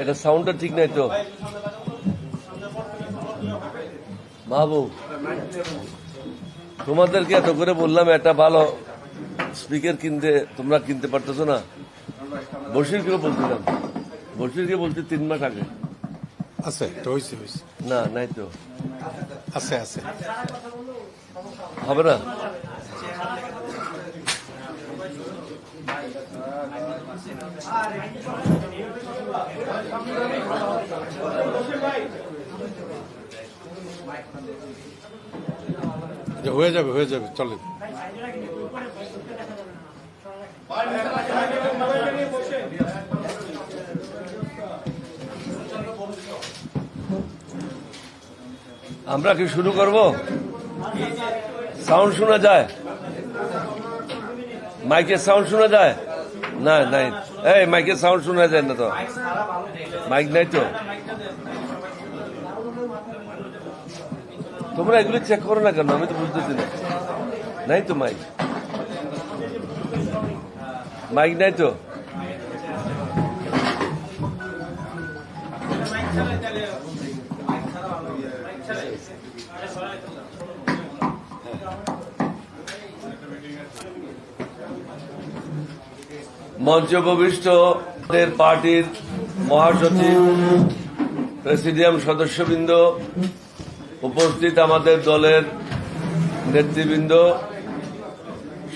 এটা সাউন্ডটা ঠিক নাই তো। বাবু তোমাদেরকে এত করে বললাম একটা ভালো স্পিকার কিনতে তোমরা কিনতে পারতেছো না। বসিরকে বলছিলাম। বসিরকে বলছি তিন মাস আগে। আছে হয়েছে না নাই তো। আছে আছে। হবে না? হয়ে যাবে হয়ে যাবে চলে আমরা কি শুরু করব? সাউন্ড শোনা যায়? মাইকের সাউন্ড শোনা যায়? না নাই। এই মাইকের সাউন্ড শোনা যায় না তো। মাইক নাই তো। তোমরা এগুলো চেক করো না কেন? আমি তো বুঝতেছি না। নাই তো মাইক মাইক নাই তো? মঞ্চ আমাদের পার্টির মহাসচিব, প্রেসিডিয়াম সদস্যবৃন্দ, উপস্থিত আমাদের দলের নেতৃবৃন্দ,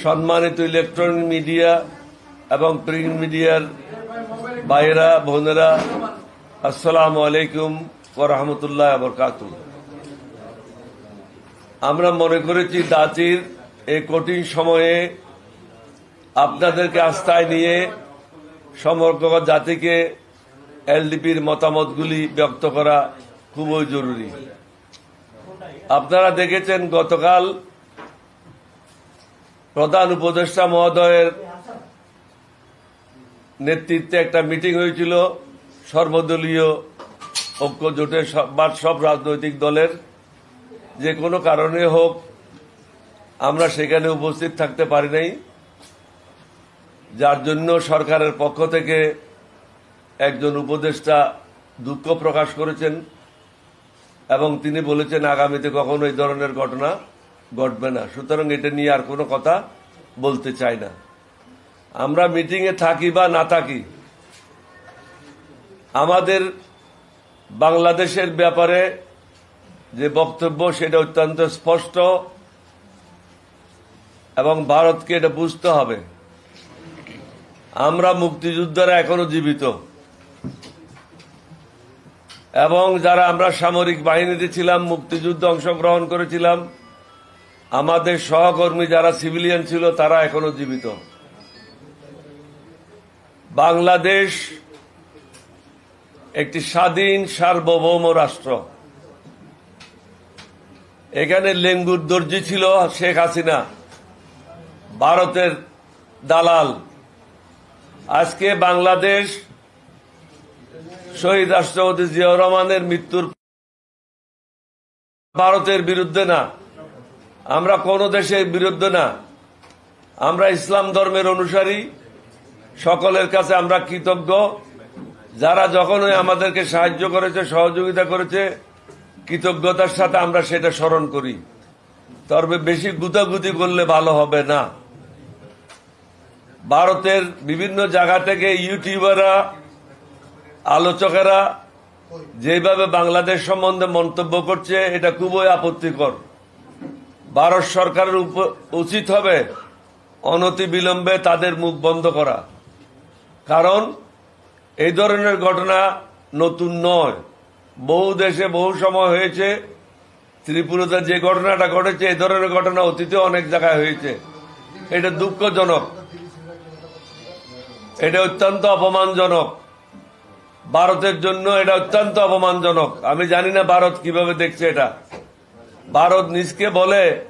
সম্মানিত ইলেকট্রনিক মিডিয়া এবং প্রিন্ট মিডিয়ার ভাইয়েরা, বোনেরা, আসসালামু আলাইকুম ওরহামতুল্লাহ বরকাত আমরা মনে করেছি দাচির এই কঠিন সময়ে আপনাদেরকে আস্থায় নিয়ে সমগ্র জাতিকে এলডিপির মতামতগুলি ব্যক্ত করা খুবই জরুরি। আপনারা দেখেছেন গতকাল প্রধান উপদেষ্টা মহোদয়ের নেতৃত্বে একটা মিটিং হয়েছিল সর্বদলীয় ঐক্য জোটের বা সব রাজনৈতিক দলের। যে কোনো কারণে হোক, আমরা সেখানে উপস্থিত থাকতে পারি নাই। যার জন্য সরকারের পক্ষ থেকে একজন উপদেষ্টা দুঃখ প্রকাশ করেছেন এবং তিনি বলেছেন, আগামীতে কখনো এই ধরনের ঘটনা ঘটবে না। সুতরাং এটা নিয়ে আর কোনো কথা বলতে চাই না। আমরা মিটিংয়ে থাকি বা না থাকি, আমাদের বাংলাদেশের ব্যাপারে যে বক্তব্য সেটা অত্যন্ত স্পষ্ট এবং ভারতকে এটা বুঝতে হবে। আমরা মুক্তিযোদ্ধারা এখনও জীবিত। এবং যারা আমরা সামরিক বাহিনীতে ছিলাম, মুক্তিযুদ্ধে অংশগ্রহণ করেছিলাম, আমাদের সহকর্মী যারা সিভিলিয়ান ছিল, তারা এখনও জীবিত। বাংলাদেশ একটি স্বাধীন সার্বভৌম রাষ্ট্র। এখানে লেঙ্গুর দর্জি ছিল শেখ হাসিনা, ভারতের দালাল। আজকে বাংলাদেশ শহীদ রাষ্ট্রপতি জিয়াউর রহমানের মৃত্যুর ভারতের বিরুদ্ধে না। আমরা কোন দেশের বিরুদ্ধে না। আমরা ইসলাম ধর্মের অনুসারী। সকলের কাছে আমরা কৃতজ্ঞ। যারা যখনই আমাদেরকে সাহায্য করেছে, সহযোগিতা করেছে, কৃতজ্ঞতার সাথে আমরা সেটা স্মরণ করি। তবে বেশি গুতাগুতি করলে ভালো হবে না। ভারতের বিভিন্ন জায়গা থেকে ইউটিউবাররা, আলোচকেরা যেভাবে বাংলাদেশ সম্বন্ধে মন্তব্য করছে, এটা খুবই আপত্তিকর। ভারত সরকারের উচিত হবে অনতি বিলম্বে তাদের মুখ বন্ধ করা। কারণ এই ধরনের ঘটনা নতুন নয়। বহু দেশে বহু সময় হয়েছে, ত্রিপুরাতে যে ঘটনাটা ঘটেছে, এই ধরনের ঘটনা অতীতে অনেক জায়গায় হয়েছে। এটা দুঃখজনক। এটা অত্যন্ত অপমানজনক। ভারতের জন্য এটা অত্যন্ত অপমানজনক। আমি জানি না ভারত কীভাবে দেখছে এটা। ভারত নিজকে বলে,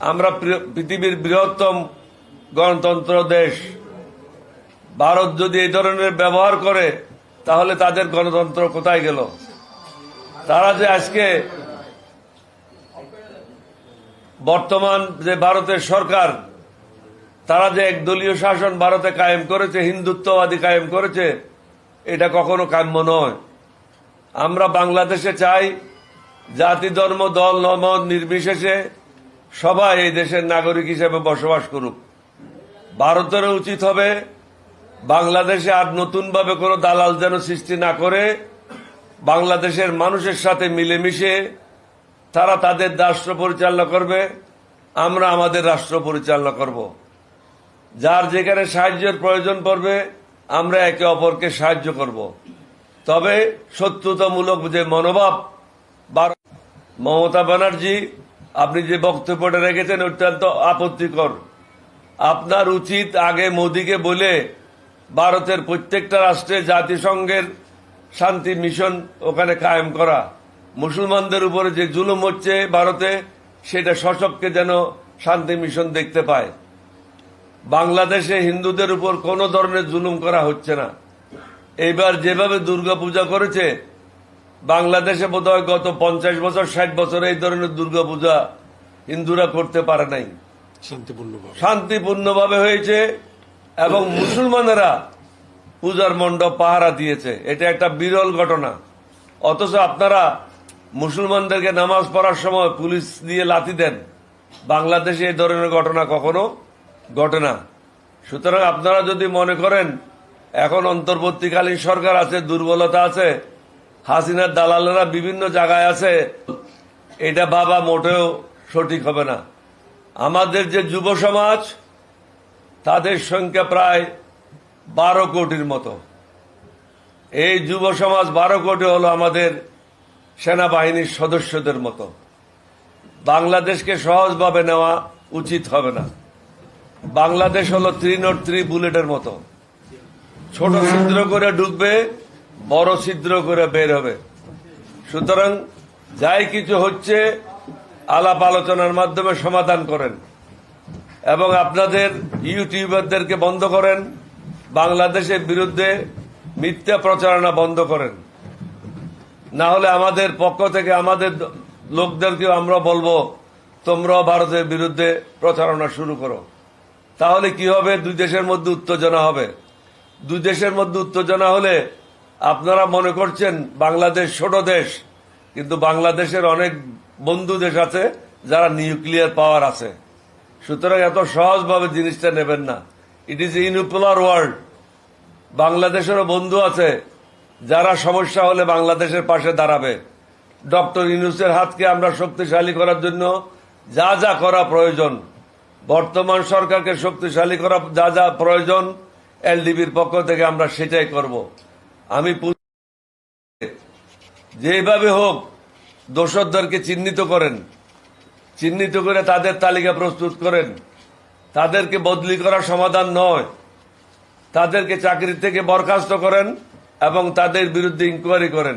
আমরা পৃথিবীর বৃহত্তম গণতন্ত্র দেশ। ভারত যদি এই ধরনের ব্যবহার করে, তাহলে তাদের গণতন্ত্র কোথায় গেল? তারা যে আজকে বর্তমান যে ভারতের সরকার তারা যে একদলীয় শাসন ভারতে কায়েম করেছে, হিন্দুত্ববাদী কায়েম করেছে, এটা কখনো কাম্য নয়। আমরা বাংলাদেশে চাই জাতি, ধর্ম, দল নমত নির্বিশেষে সবাই এই দেশের নাগরিক হিসেবে বসবাস করুক। ভারতেরও উচিত হবে বাংলাদেশে আর নতুনভাবে কোনো দালাল যেন সৃষ্টি না করে বাংলাদেশের মানুষের সাথে মিলেমিশে তারা তাদের রাষ্ট্র পরিচালনা করবে, আমরা আমাদের রাষ্ট্র পরিচালনা করব। যার যেখানে সাহায্যের প্রয়োজন পড়বে, আমরা একে অপরকে সাহায্য করব। তবে শত্রুতামূলক যে মনোভাব মমতা ব্যানার্জি, আপনি যে বক্তব্যটা রেখেছেন, অত্যন্ত আপত্তিকর। আপনার উচিত আগে মোদিকে বলে ভারতের প্রত্যেকটা রাষ্ট্রে জাতিসংঘের শান্তি মিশন ওখানে কায়েম করা। মুসলমানদের উপরে যে জুলুম হচ্ছে ভারতে, সেটা সশককে যেন শান্তি মিশন দেখতে পায়। বাংলাদেশে হিন্দুদের উপর কোনো ধরনের জুলুম করা হচ্ছে না। এইবার যেভাবে দুর্গাপূজা করেছে বাংলাদেশে বোধহয় গত পঞ্চাশ বছর ষাট বছর এই ধরনের দুর্গাপূজা হিন্দুরা করতে পারে নাই। শান্তিপূর্ণভাবে। শান্তিপূর্ণভাবে হয়েছে এবং মুসলমানেরা পূজার মণ্ডপ পাহারা দিয়েছে। এটা একটা বিরল ঘটনা। অথচ আপনারা মুসলমানদেরকে নামাজ পড়ার সময় পুলিশ দিয়ে লাথি দেন। বাংলাদেশে এই ধরনের ঘটনা কখনো ঘটে না। সুতরাং আপনারা যদি মনে করেন, এখন অন্তর্বর্তীকালীন সরকার আছে, দুর্বলতা আছে, হাসিনার দালালেরা বিভিন্ন জায়গায় আছে, এটা বাবা মোটেও সঠিক হবে না। আমাদের যে যুব সমাজ, তাদের সংখ্যা প্রায় বারো কোটির মতো। এই যুব সমাজ বারো কোটি হলো আমাদের সেনাবাহিনীর সদস্যদের মতো। বাংলাদেশকে সহজভাবে নেওয়া উচিত হবে না। বাংলাদেশ হলো থ্রি নট থ্রি বুলেটের মতো। ছোট ছিদ্র করে ঢুকবে বড় ছিদ্র করে বের হবে। সুতরাং যাই কিছু হচ্ছে, আলাপ আলোচনার মাধ্যমে সমাধান করেন এবং আপনাদের ইউটিউবারদেরকে বন্ধ করেন, বাংলাদেশের বিরুদ্ধে মিথ্যা প্রচারণা বন্ধ করেন। না হলে আমাদের পক্ষ থেকে আমাদের লোকদেরকেও আমরা বলব, তোমরাও ভারতের বিরুদ্ধে প্রচারণা শুরু করো। তাহলে কি হবে? দুই দেশের মধ্যে উত্তেজনা হবে। দুই দেশের মধ্যে উত্তেজনা হলে আপনারা মনে করছেন বাংলাদেশ ছোট দেশ, কিন্তু বাংলাদেশের অনেক বন্ধু দেশ আছে যারা নিউক্লিয়ার পাওয়ার আছে। সুতরাং এত সহজভাবে জিনিসটা নেবেন না। ইট ইজ ইউনিপোলার ওয়ার্ল্ড বাংলাদেশেরও বন্ধু আছে যারা সমস্যা হলে বাংলাদেশের পাশে দাঁড়াবে। ডক্টর ইউনুসের হাতকে আমরা শক্তিশালী করার জন্য যা যা করা প্রয়োজন বর্তমান সরকারকে শক্তিশালী করা যা যা প্রয়োজন, এলডিবির পক্ষ থেকে আমরা সেটাই করব। আমি যেভাবে হোক দোষরদেরকে চিহ্নিত করেন, চিহ্নিত করে তাদের তালিকা প্রস্তুত করেন। তাদেরকে বদলি করা সমাধান নয়। তাদেরকে চাকরি থেকে বরখাস্ত করেন এবং তাদের বিরুদ্ধে ইনকোয়ারি করেন।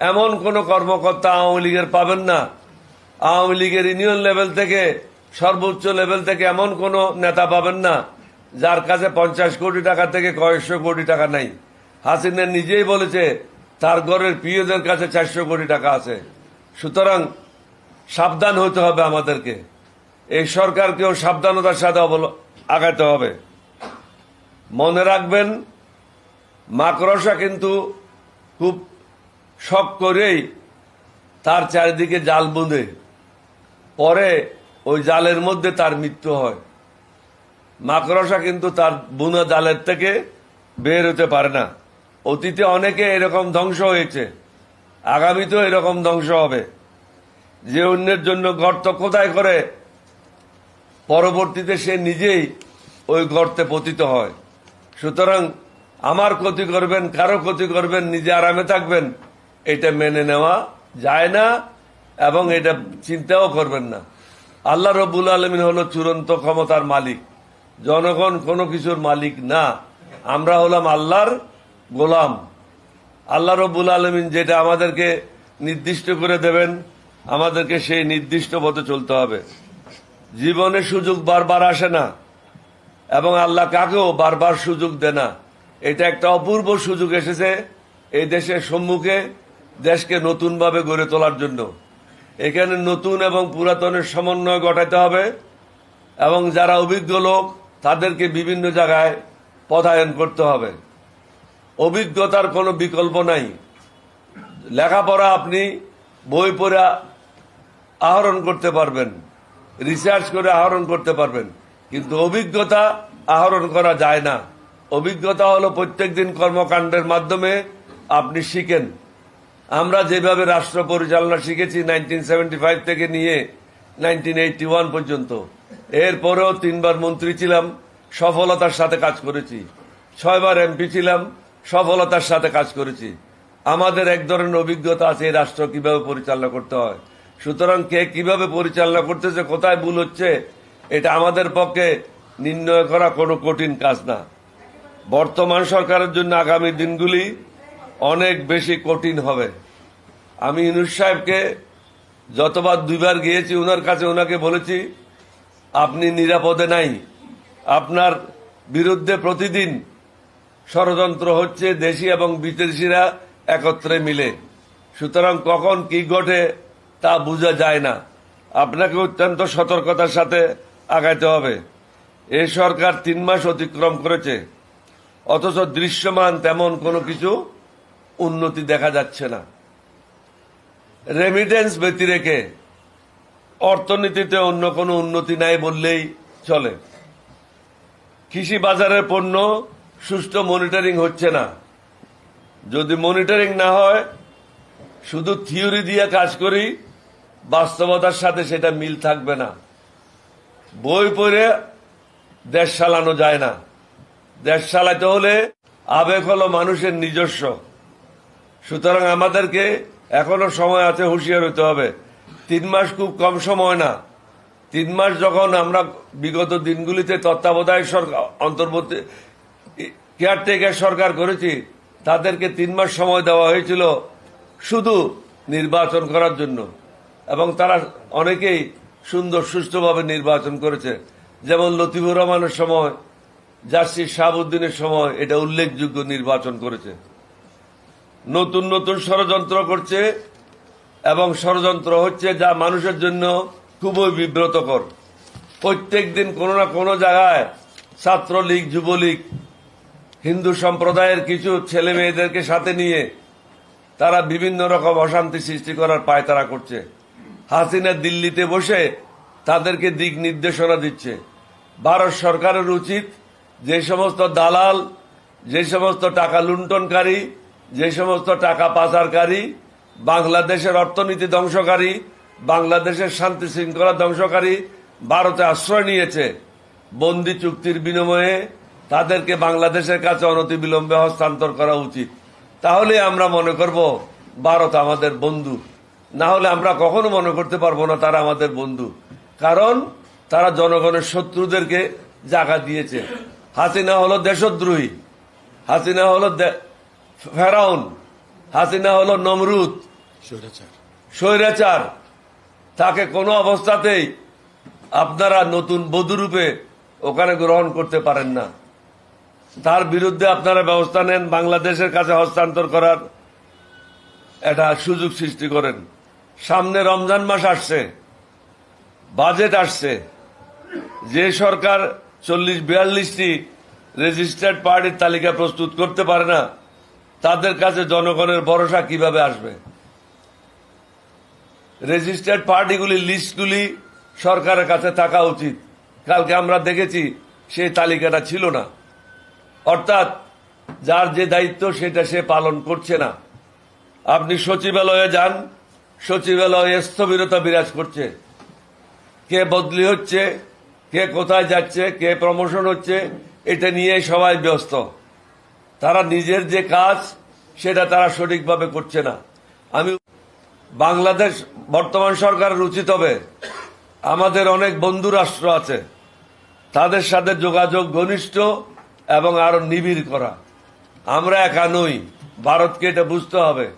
এমন কোন কর্মকর্তা আওয়ামী লীগের পাবেন না। আওয়ামী লীগের ইউনিয়ন লেভেল থেকে সর্বোচ্চ লেভেল থেকে এমন কোন নেতা পাবেন না, যার কাছে পঞ্চাশ কোটি টাকা থেকে কয়েকশো কোটি টাকা নাই। হাসিনা নিজেই বলেছে, তার ঘরের প্রিয়দের কাছে চারশো কোটি টাকা আছে। সুতরাং সাবধান হতে হবে আমাদেরকে। এই সরকারকেও সাবধানতার সাথে আগাতে হবে। মনে রাখবেন, মাকড়সা কিন্তু খুব শখ করেই তার চারিদিকে জাল বুঁধে। পরে ওই জালের মধ্যে তার মৃত্যু হয়। মাকড়সা কিন্তু তার বুনা জালের থেকে বের হতে পারে না। অতীতে অনেকে এরকম ধ্বংস হয়েছে, আগামীতেও এরকম ধ্বংস হবে। যে অন্যের জন্য গর্ত কোথায় করে, পরবর্তীতে সে নিজেই ওই গর্তে পতিত হয়। সুতরাং আমার ক্ষতি করবেন, কারও ক্ষতি করবেন, নিজে আরামে থাকবেন, এটা মেনে নেওয়া যায় না এবং এটা চিন্তাও করবেন না। আল্লাহ রবুল আলমিন হলো চূড়ান্ত ক্ষমতার মালিক। জনগণ কোনো কিছুর মালিক না। আমরা হলাম আল্লাহর গোলাম। আল্লাহ রব্বুল আলমিন যেটা আমাদেরকে নির্দিষ্ট করে দেবেন, আমাদেরকে সেই নির্দিষ্ট পথে চলতে হবে। জীবনে সুযোগ বারবার আসে না এবং আল্লাহ কাকেও বারবার সুযোগ দেয় না। এটা একটা অপূর্ব সুযোগ এসেছে এই দেশের সম্মুখে দেশকে নতুনভাবে গড়ে তোলার জন্য। এখানে নতুন এবং পুরাতনের সমন্বয় ঘটাতে হবে এবং যারা অভিজ্ঞ লোক, তাদেরকে বিভিন্ন জায়গায় পদায়ন করতে হবে। অভিজ্ঞতার কোনো বিকল্প নাই। লেখাপড়া আপনি বই পড়ে আহরণ করতে পারবেন, রিসার্চ করে আহরণ করতে পারবেন, কিন্তু অভিজ্ঞতা আহরণ করা যায় না। অভিজ্ঞতা হলো প্রত্যেকদিন কর্মকাণ্ডের মাধ্যমে আপনি শিখেন। আমরা যেভাবে রাষ্ট্র পরিচালনা শিখেছি নাইনটিন থেকে নিয়ে নাইনটিন পর্যন্ত। এরপরেও তিনবার মন্ত্রী ছিলাম, সফলতার সাথে কাজ করেছি। ছয়বার এমপি ছিলাম, সফলতার সাথে কাজ করেছি। আমাদের এক ধরনের অভিজ্ঞতা আছে এই রাষ্ট্র কীভাবে পরিচালনা করতে হয়। সুতরাং কে কীভাবে পরিচালনা করতেছে, কোথায় ভুল হচ্ছে, এটা আমাদের পক্ষে নির্ণয় করা কোনো কঠিন কাজ না। বর্তমান সরকারের জন্য আগামী দিনগুলি অনেক বেশি কঠিন হবে। আমি ইনুস সাহেবকে যতবার দুইবার গিয়েছি ওনার কাছে ওনাকে বলেছি, আপনি নিরাপদে নাই। আপনার বিরুদ্ধে প্রতিদিন ষড়যন্ত্র হচ্ছে, দেশি এবং বিদেশিরা একত্রে মিলে। সুতরাং কখন কি ঘটে তা বোঝা যায় না। আপনাকে অত্যন্ত সতর্কতার সাথে আগাইতে হবে। এ সরকার তিন মাস অতিক্রম করেছে। অথচ দৃশ্যমান তেমন কোনো কিছু উন্নতি দেখা যাচ্ছে না। রেমিটেন্স ব্যতি রেখে অর্থনীতিতে অন্য কোনো উন্নতি নাই বললেই চলে। কৃষি বাজারের পণ্য সুষ্ঠু মনিটরিং হচ্ছে না। যদি মনিটরিং না হয়, শুধু থিওরি দিয়ে কাজ করি, বাস্তবতার সাথে সেটা মিল থাকবে না। বই পড়ে দেশ চালানো যায় না। দেশ চালাতে হলে আবেগ হলো মানুষের নিজস্ব। সুতরাং আমাদেরকে এখনও সময় আছে হুঁশিয়ার হতে হবে। তিন মাস খুব কম সময় না। তিন মাস যখন আমরা বিগত দিনগুলিতে তত্ত্বাবধায়ক সরকার, অন্তর্বর্তী কেয়ারটেকার সরকার করেছি, তাদেরকে তিন মাস সময় দেওয়া হয়েছিল শুধু নির্বাচন করার জন্য। এবং তারা অনেকেই সুন্দর সুষ্ঠুভাবে নির্বাচন করেছে। যেমন লতিফুর রহমানের সময় জার্সি শাহাবুদ্দিনের সময় এটা উল্লেখযোগ্য নির্বাচন করেছে। নতুন নতুন ষড়যন্ত্র করছে এবং ষড়যন্ত্র হচ্ছে যা মানুষের জন্য খুবই বিব্রতকর। প্রত্যেক দিন কোনো না কোনো জায়গায় ছাত্রলীগ, যুবলীগ, হিন্দু সম্প্রদায়ের কিছু ছেলে মেয়েদেরকে সাথে নিয়ে তারা বিভিন্ন রকম অশান্তি সৃষ্টি করার পায়তারা করছে। হাসিনা দিল্লিতে বসে তাদেরকে দিক নির্দেশনা দিচ্ছে। ভারত সরকারের উচিত যে সমস্ত দালাল, যে সমস্ত টাকা লুণ্ঠনকারী যে সমস্ত টাকা পাচারকারী বাংলাদেশের অর্থনীতি ধ্বংসকারী, বাংলাদেশের শান্তি শৃঙ্খলা ধ্বংসকারী ভারতে আশ্রয় নিয়েছে, বন্দি চুক্তির বিনিময়ে তাদেরকে বাংলাদেশের কাছে অনতিবিলম্বে হস্তান্তর করা উচিত। তাহলে আমরা মনে করব, ভারত আমাদের বন্ধু। না হলে আমরা কখনো মনে করতে পারব না তারা আমাদের বন্ধু। কারণ তারা জনগণের শত্রুদেরকে জাগা দিয়েছে। হাসিনা হলো দেশদ্রোহী। হাসিনা হলো ফেরাউন হাসিনা হলো নমরুদ। স্বৈরাচার। তাকে কোনো অবস্থাতেই আপনারা নতুন বধূরূপে ওখানে গ্রহণ করতে পারেন না। তার বিরুদ্ধে আপনারা ব্যবস্থা নেন বাংলাদেশের কাছে হস্তান্তর করার একটা সুযোগ সৃষ্টি করেন। সামনে রমজান মাস আসছে বাজেট আসছে। যে সরকার চল্লিশ বিয়াল্লিশটি রেজিস্টার্ড পার্টির তালিকা প্রস্তুত করতে পারে না তাদের কাছে জনগণের ভরসা কীভাবে আসবে? রেজিস্টার্ড পার্টিগুলির লিস্টগুলি সরকারের কাছে থাকা উচিত। কালকে আমরা দেখেছি সেই তালিকাটা ছিল না। অর্থাৎ যার যে দায়িত্ব সেটা সে পালন করছে না। আপনি সচিবালয়ে যান, সচিবালয়ে স্থবিরতা বিরাজ করছে। কে বদলি হচ্ছে, কে কোথায় যাচ্ছে, কে প্রমোশন হচ্ছে, এটা নিয়ে সবাই ব্যস্ত। তারা নিজের যে কাজ, সেটা তারা সঠিকভাবে করছে না। আমি বাংলাদেশ বর্তমান সরকারের উচিত হবে। আমাদের অনেক বন্ধু রাষ্ট্র আছে। তাদের সাথে যোগাযোগ ঘনিষ্ঠ এবং আরও নিবিড় করা। আমরা একা নই। ভারতকে এটা বুঝতে হবে।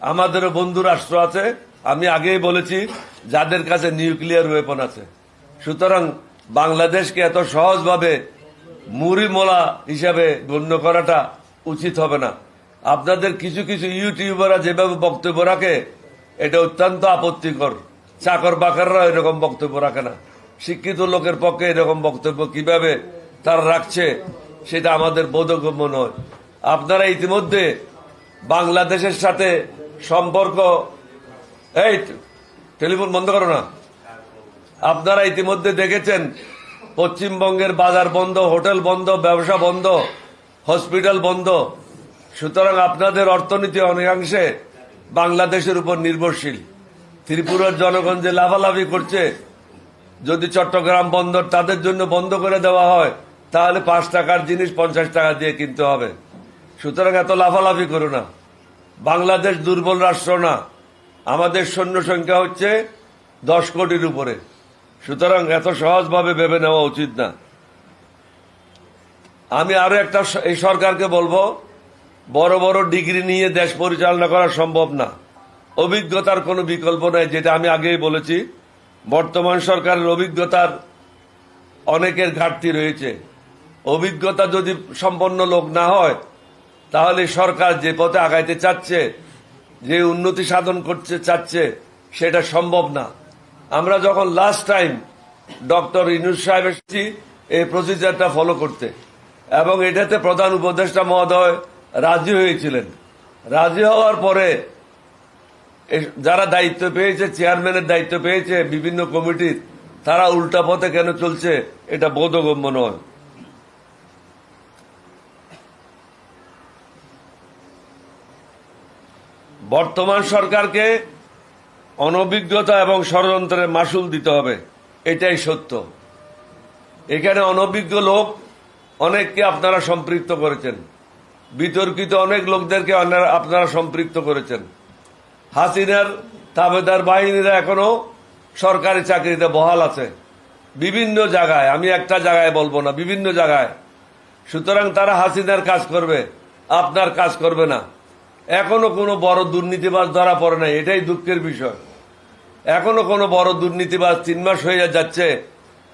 আমাদেরও বন্ধু রাষ্ট্র আছে। আমি আগেই বলেছি, যাদের কাছে নিউক্লিয়ার ওয়েপন আছে। সুতরাং বাংলাদেশকে এত সহজভাবে মুড়ি মোলা হিসাবে গণ্য করাটা উচিত হবে না। আপনাদের কিছু কিছু ইউটিউবাররা যেভাবে বক্তব্য রাখে, এটা অত্যন্ত আপত্তিকর। চাকর বাকাররা এরকম বক্তব্য রাখে না। শিক্ষিত লোকের পক্ষে এরকম বক্তব্য কীভাবে তারা রাখছে, সেটা আমাদের বোধগম্য নয়। আপনারা ইতিমধ্যে বাংলাদেশের সাথে সম্পর্ক, এই, টেলিফোন বন্ধ করো না। আপনারা ইতিমধ্যে দেখেছেন, পশ্চিমবঙ্গের বাজার বন্ধ, হোটেল বন্ধ, ব্যবসা বন্ধ হসপিটাল বন্ধ। সুতরাং আপনাদের অর্থনীতি অনেকাংশে বাংলাদেশের উপর নির্ভরশীল। ত্রিপুরার জনগণ যে লাভালাভি করছে, যদি চট্টগ্রাম বন্দর তাদের জন্য বন্ধ করে দেওয়া হয়, তাহলে পাঁচ টাকার জিনিস পঞ্চাশ টাকা দিয়ে কিনতে হবে। সুতরাং এত লাফালাফি করো না। বাংলাদেশ দুর্বল রাষ্ট্র না। আমাদের সৈন্য সংখ্যা হচ্ছে দশ কোটির উপরে। সুতরাং এত সহজভাবে ভেবে নেওয়া উচিত না। আমি আরও একটা এই সরকারকে বলব, বড় বড় ডিগ্রি নিয়ে দেশ পরিচালনা করা সম্ভব না। অভিজ্ঞতার কোনো বিকল্প নাই, যেটা আমি আগেই বলেছি। বর্তমান সরকারের অভিজ্ঞতার অনেকের ঘাটতি রয়েছে। অভিজ্ঞতা যদি সম্পন্ন লোক না হয়, তাহলে সরকার যে পথে আগাইতে চাচ্ছে, যে উন্নতি সাধন করতে চাচ্ছে, সেটা সম্ভব না। আমরা যখন লাস্ট টাইম ডক্টর ইনুস সাহেব এসেছি, এই প্রসিজারটা ফলো করতে। এবং এটাতে প্রধান উপদেষ্টা মহোদয় রাজি হয়েছিলেন। রাজি হওয়ার পরে যারা দায়িত্ব পেয়েছে, চেয়ারম্যানের দায়িত্ব পেয়েছে, বিভিন্ন কমিটির, তারা উল্টা পথে কেন চলছে, এটা বোধগম্য নয়। বর্তমান সরকারকে অনভিজ্ঞতা এবং ষড়যন্ত্রের মাসুল দিতে হবে, এটাই সত্য। এখানে অনভিজ্ঞ লোক অনেককে আপনারা সম্পৃক্ত করেছেন। বিতর্কিত অনেক লোকদেরকে আপনারা- সম্পৃক্ত করেছেন। হাসিনার তাবেদার বাহিনীরা এখনও সরকারি চাকরিতে বহাল আছে। বিভিন্ন জায়গায়, আমি একটা জায়গায় বলব না, বিভিন্ন জায়গায়। সুতরাং তারা হাসিনার কাজ করবে, আপনার কাজ করবে না। এখনও কোনো বড় দুর্নীতিবাজ ধরা পড়ে নাই, এটাই দুঃখের বিষয়। এখনও কোনো বড় দুর্নীতিবাজ তিন মাস হয়ে যাচ্ছে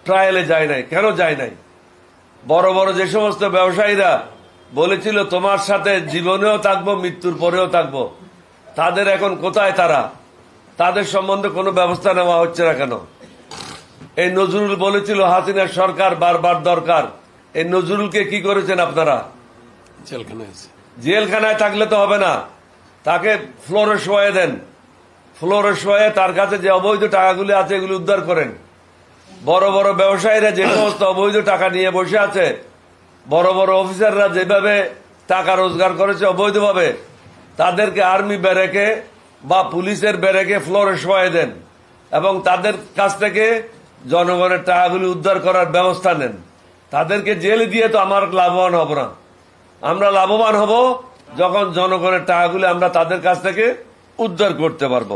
ট্রায়ালে যায় নাই। কেন যায় নাই? বড় বড় যে সমস্ত ব্যবসায়ীরা বলেছিল তোমার সাথে জীবনেও থাকব মৃত্যুর পরেও থাকব। তাদের এখন কোথায় তারা? তাদের সম্বন্ধে কোনো ব্যবস্থা নেওয়া হচ্ছে না কেন? এই নজরুল বলেছিল হাসিনার সরকার বারবার দরকার। এই নজরুলকে কি করেছেন আপনারা? জেলখানায় জেলখানায় থাকলে তো হবে না। তাকে ফ্লোরে শোয়ে দেন। ফ্লোরে শোয়ে তার কাছে যে অবৈধ টাকাগুলি আছে এগুলি উদ্ধার করেন। বড় বড় ব্যবসায়ীরা যে সমস্ত অবৈধ টাকা নিয়ে বসে আছে, বড় বড় অফিসাররা যেভাবে টাকা রোজগার করেছে অবৈধভাবে, তাদেরকে আর্মি ব্যারেকে বা পুলিশের ব্যারেকে ফ্লোরে শোয়ে দেন এবং তাদের কাছ থেকে জনগণের টাকাগুলি উদ্ধার করার ব্যবস্থা নেন। তাদেরকে জেলে দিয়ে তো আমার লাভবান হব না। আমরা লাভবান হব যখন জনগণের টাকাগুলি আমরা তাদের কাছ থেকে উদ্ধার করতে পারব।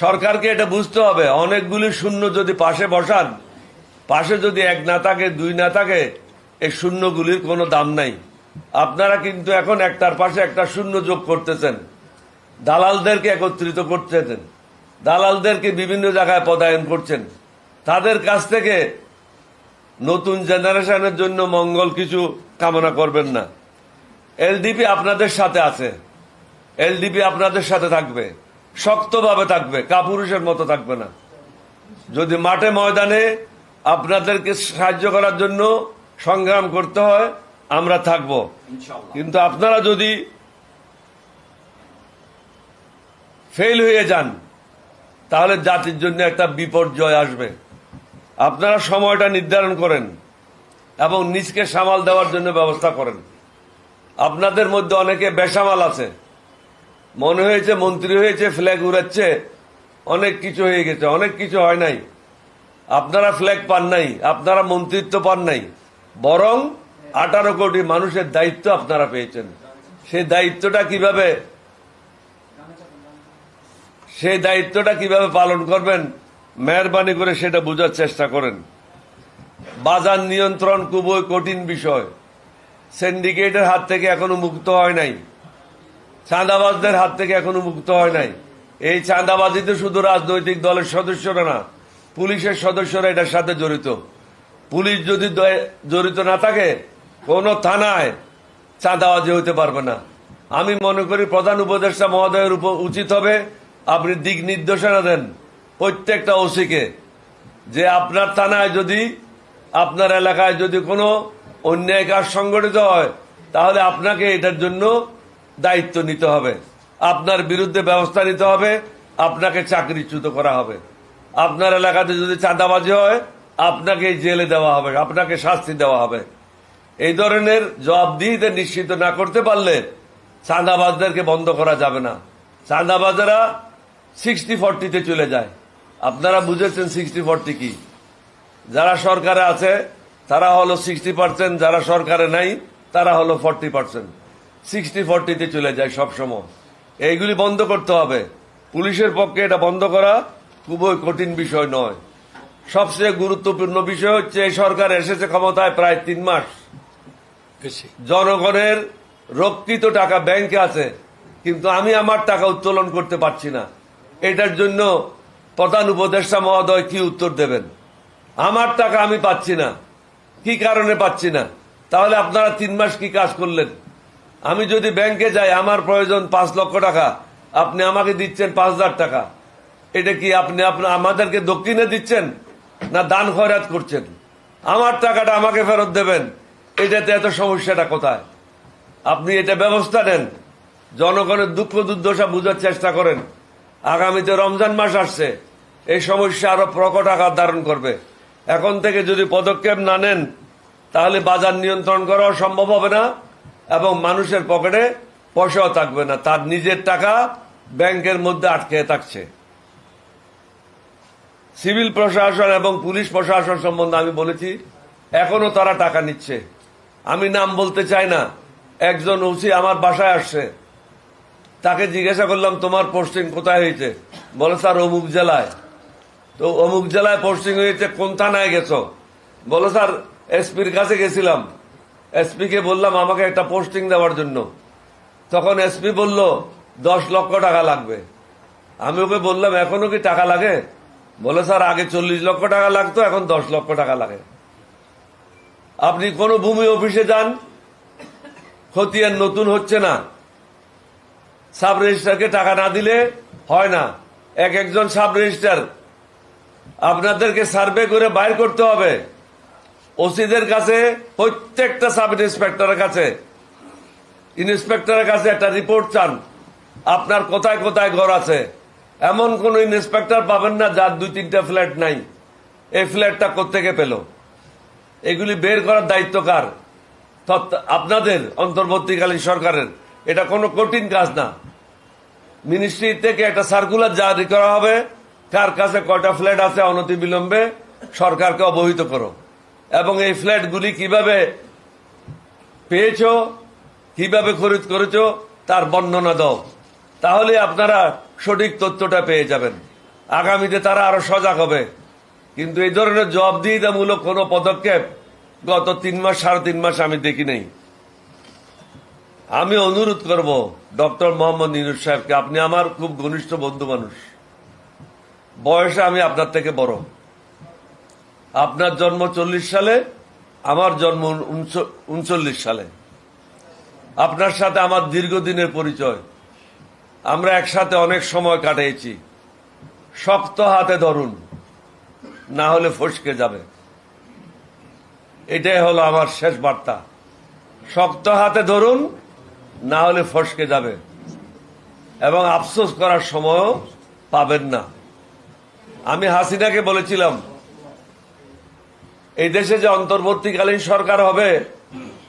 সরকারকে এটা বুঝতে হবে। অনেকগুলি শূন্য যদি পাশে বসান, পাশে যদি এক না থাকে, দুই না থাকে, এই শূন্যগুলির কোনো দাম নাই। আপনারা কিন্তু এখন একটার পাশে একটা শূন্য যোগ করতেছেন। দালালদেরকে একত্রিত করতেছেন। দালালদেরকে বিভিন্ন জায়গায় পদায়ন করছেন। তাদের কাছ থেকে নতুন জেনারেশনের জন্য মঙ্গল কিছু কামনা করবেন না। এলডিপি আপনাদের সাথে আছে। এলডিপি আপনাদের সাথে থাকবে। শক্তভাবে থাকবে কাপুরুষের মতো থাকবে না। যদি মাঠে ময়দানে আপনাদেরকে সাহায্য করার জন্য সংগ্রাম করতে হয় আমরা থাকব। কিন্তু আপনারা যদি ফেল হয়ে যান তাহলে জাতির জন্য একটা বিপর্যয় আসবে। আপনারা সময়টা নির্ধারণ করেন এবং নিজকে সামাল দেওয়ার জন্য ব্যবস্থা করেন। আপনাদের মধ্যে অনেকে বেসামাল আছে। মনে হয়েছে, মন্ত্রী হয়েছে ফ্ল্যাগ উড়াচ্ছে। অনেক কিছু হয়ে গেছে, অনেক কিছু হয় নাই। আপনারা ফ্ল্যাগ পান নাই, আপনারা মন্ত্রিত্ব পান নাই। বরং আঠারো কোটি মানুষের দায়িত্ব আপনারা পেয়েছেন। সেই দায়িত্বটা কীভাবে, সেই দায়িত্বটা কীভাবে পালন করবেন, মেহরবানি করে সেটা বোঝার চেষ্টা করেন। বাজার নিয়ন্ত্রণ খুবই কঠিন বিষয়। সিন্ডিকেটের হাত থেকে এখনও মুক্ত হয় নাই। চাঁদাবাজদের হাত থেকে এখনও মুক্ত হয় নাই। এই চাঁদাবাজিতে শুধু রাজনৈতিক দলের সদস্যরা না, পুলিশের সদস্যরা এটার সাথে জড়িত। পুলিশ যদি জড়িত না থাকে, কোনো থানায় চাঁদাবাজি হতে পারবে না। আমি মনে করি প্রধান উপদেষ্টা মহোদয়ের উপর উচিত হবে, আপনি দিক নির্দেশনা দেন প্রত্যেকটা ওসিকে যে আপনার থানায় যদি, আপনার এলাকায় যদি কোনো অন্যায় কাজ সংগঠিত হয়, তাহলে আপনাকে এটার জন্য দায়িত্ব নিতে হবে। আপনার বিরুদ্ধে ব্যবস্থা নিতে হবে, আপনাকে চাকরিচ্যুত করা হবে। আপনার এলাকাতে যদি চাঁদাবাজি হয় আপনাকে জেলে দেওয়া হবে, আপনাকে শাস্তি দেওয়া হবে। এই ধরনের জবাবদিহিতে নিশ্চিত না করতে পারলে চাঁদাবাজদেরকে বন্ধ করা যাবে না। চাঁদাবাজেরা সিক্সটি ফর্টিতে চলে যায়। আপনারা বুঝেছেন সিক্সটি ফর্টি কি? যারা সরকারে আছে, তারা হলো সিক্সটি পার্সেন্ট যারা সরকারে নাই, তারা হলো ফর্টি পার্সেন্ট সিক্সটি ফর্টিতে চলে যায় সবসময় এইগুলি বন্ধ করতে হবে। পুলিশের পক্ষে এটা বন্ধ করা খুবই কঠিন বিষয় নয়। সবচেয়ে গুরুত্বপূর্ণ বিষয় হচ্ছে এই সরকার এসেছে ক্ষমতায় প্রায় তিন মাস। জনগণের রক্ষিত টাকা ব্যাংকে আছে কিন্তু আমি আমার টাকা উত্তোলন করতে পারছি না। এটার জন্য প্রধান উপদেষ্টা মহোদয় কি উত্তর দেবেন? আমার টাকা আমি পাচ্ছি না। কি কারণে পাচ্ছি না? তাহলে আপনারা তিন মাস কি কাজ করলেন? আমি যদি ব্যাংকে যাই, আমার প্রয়োজন পাঁচ লক্ষ টাকা। আপনি আমাকে দিচ্ছেন পাঁচ হাজার টাকা। এটা কি আপনি আমাদেরকে দক্ষিণে দিচ্ছেন? না দান খয়রাত করছেন? আমার টাকাটা আমাকে ফেরত দেবেন। এটাতে এত সমস্যাটা কোথায়? আপনি এটা ব্যবস্থা নেন। জনগণের দুঃখ দুর্দশা বোঝার চেষ্টা করেন। আগামীতে রমজান মাস আসছে। এই সমস্যা আরও প্রকট আকার ধারণ করবে। এখন থেকে যদি পদক্ষেপ না নেন, তাহলে বাজার নিয়ন্ত্রণ করাও সম্ভব হবে না। এবং মানুষের পকেটে পয়সাও থাকবে না। তার নিজের টাকা ব্যাংকের মধ্যে আটকে থাকছে। সিভিল প্রশাসন এবং পুলিশ প্রশাসন সম্বন্ধে আমি বলেছি, এখনও তারা টাকা নিচ্ছে। আমি নাম বলতে চাই না। একজন ওসি আমার বাসায় আসছে। তাকে জিজ্ঞাসা করলাম, তোমার পোস্টিং কোথায় হয়েছে? বলে, স্যার, অমুক জেলায়। তো অমুক জেলায় পোস্টিং হয়েছে, কোন থানায় গেছো? বলে, স্যার, এসপির কাছে গেছিলাম। এসপি কে বললাম, আমাকে একটা পোস্টিং দেওয়ার জন্য। তখন এসপি বলল, দশ লক্ষ টাকা লাগবে। আমি ওকে বললাম, এখনও কি টাকা লাগে? বলে, স্যার, আগে চল্লিশ লক্ষ টাকা লাগতো, এখন দশ লক্ষ টাকা লাগে। আপনি কোন ভূমি অফিসে যান খতিয়ান নতুন হচ্ছে না। সাব রেজিস্টারকে টাকা না দিলে হয় না। এক একজন সাব রেজিস্টার আপনাদেরকে সার্ভে করে বাইর করতে হবে। ওসিদের কাছে, প্রত্যেকটা সাব ইন্সপেক্টরের কাছে। ইন্সপেক্টরের কাছে একটা রিপোর্ট চান, আপনার কোথায় কোথায় ঘর আছে। এমন কোন ইন্সপেক্টর পাবেন না যার দুই তিনটা ফ্ল্যাট নাই। এই ফ্ল্যাটটা কোথেকে পেল? এগুলি বের করার দায়িত্ব কার? আপনাদের অন্তর্বর্তীকালীন সরকারের। এটা কোনো কঠিন কাজ না। মিনিস্ট্রি থেকে একটা সার্কুলার জারি করা হবে, কার কাছে কয়টা ফ্ল্যাট আছে অনতি অনতিবিলম্বে, সরকারকে অবহিত করো। এবং এই ফ্ল্যাটগুলি কীভাবে পেয়েছ, কীভাবে খরিদ করেছ, তার বর্ণনা দাও। তাহলে আপনারা সঠিক তথ্যটা পেয়ে যাবেন। আগামীতে তারা আরও সজাগ হবে। কিন্তু এই ধরনের জবাবদিহিতামূলক কোনো পদক্ষেপ গত তিন মাস, সাড়ে তিন মাস আমি দেখি নাই। আমি অনুরোধ করব ডক্টর মোহাম্মদ নিরুজ সাহেবকে, আপনি আমার খুব ঘনিষ্ঠ বন্ধু মানুষ। বয়সে আমি আপনার থেকে বড়। আপনার জন্ম চল্লিশ সালে, আমার জন্ম উনচল্লিশ সালে। আপনার সাথে আমার দীর্ঘদিনের পরিচয়। আমরা একসাথে অনেক সময় কাটিয়েছি। শক্ত হাতে ধরুন, না হলে ফসকে যাবে। এটাই হলো আমার শেষ বার্তা। শক্ত হাতে ধরুন, না হলে ফসকে যাবে। এবং আফসোস করার সময়ও পাবেন না। আমি হাসিনাকে বলেছিলাম এই দেশে যে অন্তর্বর্তীকালীন সরকার হবে,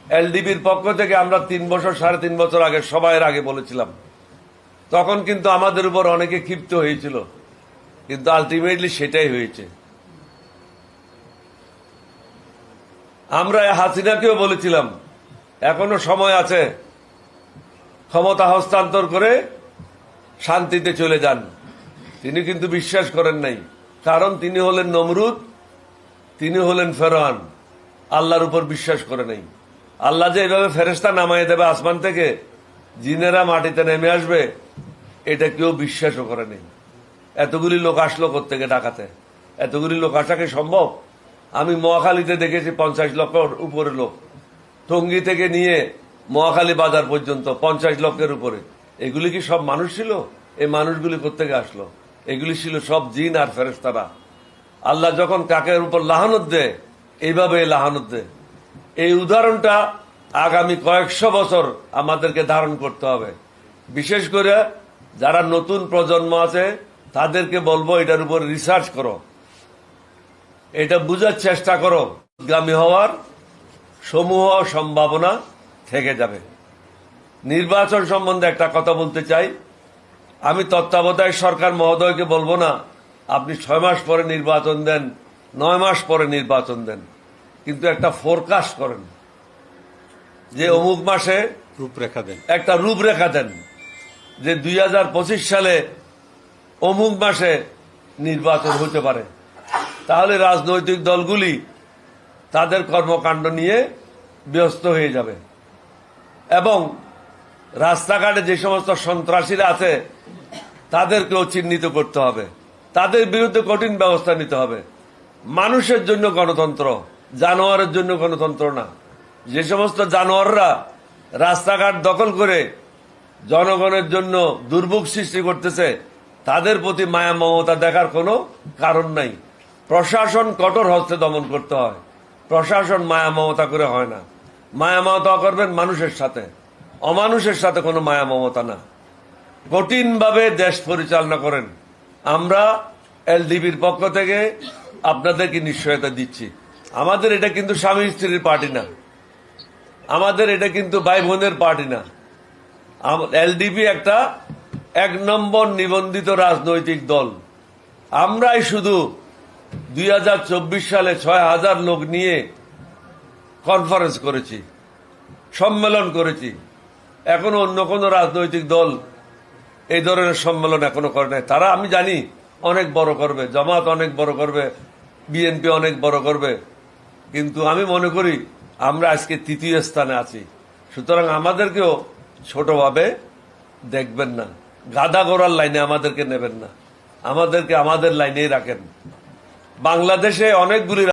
এলডিবির পক্ষ থেকে আমরা তিন বছর, সাড়ে তিন বছর আগে, সবাইয়ের আগে বলেছিলাম। তখন কিন্তু আমাদের উপর অনেকে ক্ষিপ্ত হয়েছিল। কিন্তু আলটিমেটলি সেটাই হয়েছে। আমরা হাসিনাকেও বলেছিলাম, এখনও সময় আছে, ক্ষমতা হস্তান্তর করে শান্তিতে চলে যান। তিনি কিন্তু বিশ্বাস করেন নাই। কারণ তিনি হলেন নমরুদ তিনি হলেন ফেরোয়ান আল্লাহর উপর বিশ্বাস করে নেই। আল্লাহ যে এইভাবে ফেরেস্তা নামাই দেবে আসমান থেকে, জিনেরা মাটিতে নেমে আসবে, এটা কেউ বিশ্বাসও করে নেই। এতগুলি লোক আসলো থেকে ডাকাতে? এতগুলি লোক আসা কি সম্ভব? আমি মহাখালীতে দেখেছি পঞ্চাশ লক্ষ উপরে লোক। টঙ্গী থেকে নিয়ে মহাখালী বাজার পর্যন্ত পঞ্চাশ লক্ষের উপরে। এগুলি কি সব মানুষ ছিল? এই মানুষগুলি কোথেকে আসলো? এগুলি ছিল সব জিন আর ফেরেস্তারা আল্লাহ যখন কাকের উপর লাহানত দেয় এইভাবে লাহানত দেয়। এই উদাহরণটা আগামী কয়েকশো বছর আমাদেরকে ধারণ করতে হবে। বিশেষ করে যারা নতুন প্রজন্ম আছে, তাদেরকে বলব এটার উপর রিসার্চ করো। এটা বুঝার চেষ্টা করো। গামী হওয়ার সমূহ সম্ভাবনা থেকে যাবে। নির্বাচন সম্বন্ধে একটা কথা বলতে চাই। আমি তত্ত্বাবধায়ক সরকার মহোদয়কে বলব না আপনি ছয় মাস পরে নির্বাচন দেন নয় মাস পরে নির্বাচন দেন কিন্তু একটা ফোরকাস্ট করেন যে অমুক মাসে রূপরেখা দেন। একটা রূপরেখা দেন যে দুই হাজার পঁচিশ সালে অমুক মাসে নির্বাচন হতে পারে। তাহলে রাজনৈতিক দলগুলি তাদের কর্মকাণ্ড নিয়ে ব্যস্ত হয়ে যাবে। এবং রাস্তাঘাটে যে সমস্ত সন্ত্রাসীরা আছে তাদেরকেও চিহ্নিত করতে হবে। তাদের বিরুদ্ধে কঠিন ব্যবস্থা নিতে হবে। মানুষের জন্য গণতন্ত্র, জানোয়ারের জন্য গণতন্ত্র না। যে সমস্ত জানোয়াররা রাস্তাঘাট দখল করে জনগণের জন্য দুর্ভোগ সৃষ্টি করতেছে, তাদের প্রতি মায়া মমতা দেখার কোনো কারণ নাই। প্রশাসন কঠোর হস্তে দমন করতে হয়। প্রশাসন মায়া মমতা করে হয় না। মায়া মমতা করবেন মানুষের সাথে। অমানুষের সাথে কোনো মায়া মমতা না। কঠিনভাবে দেশ পরিচালনা করেন। আমরা এলডিবির পক্ষ থেকে আপনাদেরকে নিশ্চয়তা দিচ্ছি। আমাদের এটা কিন্তু স্বামী স্ত্রীর পার্টি না। আমাদের এটা কিন্তু ভাই বোনের পার্টি না। এলডিপি একটা এক নম্বর নিবন্ধিত রাজনৈতিক দল। আমরাই শুধু দুই হাজার চব্বিশ সালে ছয় হাজার লোক নিয়ে কনফারেন্স করেছি, সম্মেলন করেছি। এখনও অন্য কোনো রাজনৈতিক দল এই ধরনের সম্মেলন এখনও করে নাই। তারা, আমি জানি, অনেক বড় করবে। জামাত অনেক বড় করবে। বিএনপি অনেক বড় করবে। কিন্তু আমি মনে করি, আমরা আজকে তৃতীয় স্থানে আছি। সুতরাং আমাদেরকেও ছোটভাবে দেখবেন না। গাদা গোড়ার লাইনে আমাদেরকে নেবেন না। আমাদেরকে আমাদের লাইনেই রাখেন। বাংলাদেশে অনেকগুলি